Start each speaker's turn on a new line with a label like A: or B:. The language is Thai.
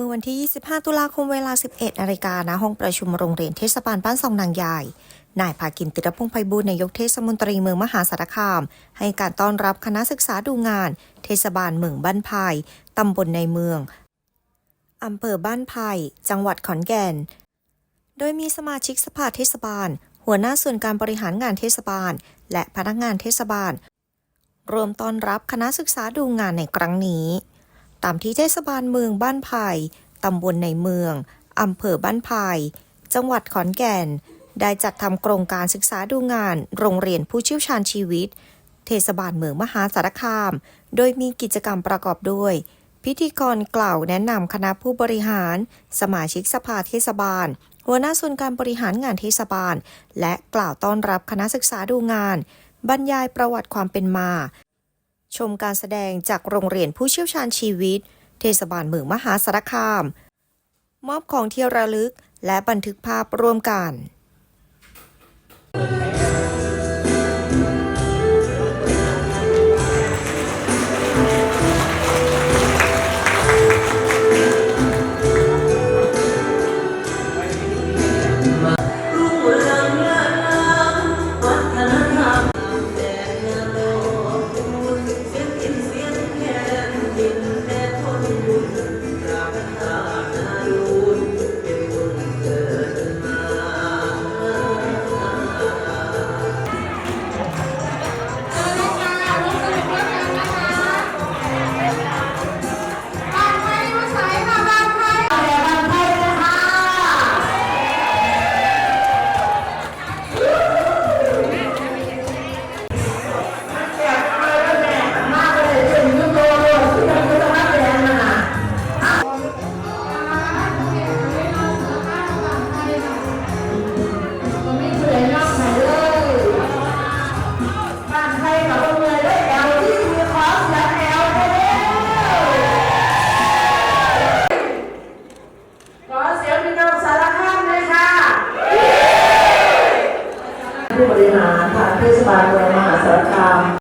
A: เมื่อวันที่ 25 ตุลาคมเวลา 11นาฬิกาณห้องประชุมโรงเรียนเทศบาลบ้านซองนางใหญ่นายภากินติรพงษ์ไพบูลนายกเทศมนตรีเมืองมหาสารคาม ให้การต้อนรับคณะศึกษาดูงาน เทศบาลเมืองบ้านไผ่ตำบลในเมืองอำเภอบ้านไผ่จังหวัดขอนแก่น โดยมีสมาชิกสภาเทศบาล หัวหน้าส่วนการบริหารงานเทศบาล และพนักงานเทศบาล รวมต้อนรับคณะศึกษาดูงานในครั้งนี้ ตามที่เทศบาลเมืองบ้านไผ่ตำบลในเมือง อำเภอบ้านไผ่จังหวัดขอนแก่น ได้จัดทำโครงการศึกษาดูงาน โรงเรียนผู้เชี่ยวชาญชีวิต เทศบาลเมืองมหาสารคาม โดยมีกิจกรรมประกอบด้วย พิธีกรกล่าวแนะนำคณะผู้บริหาร สมาชิกสภาเทศบาล หัวหน้าส่วนการบริหารงานเทศบาล และกล่าวต้อนรับคณะศึกษาดูงาน บรรยายประวัติความเป็นมา ชมการแสดงจากโรงเรียนผู้เชี่ยวชาญชีวิต เทศบาลเมืองมหาสารคาม มอบของที่ระลึกและบันทึกภาพร่วมกัน
B: บาลเมืองมหาสารคาม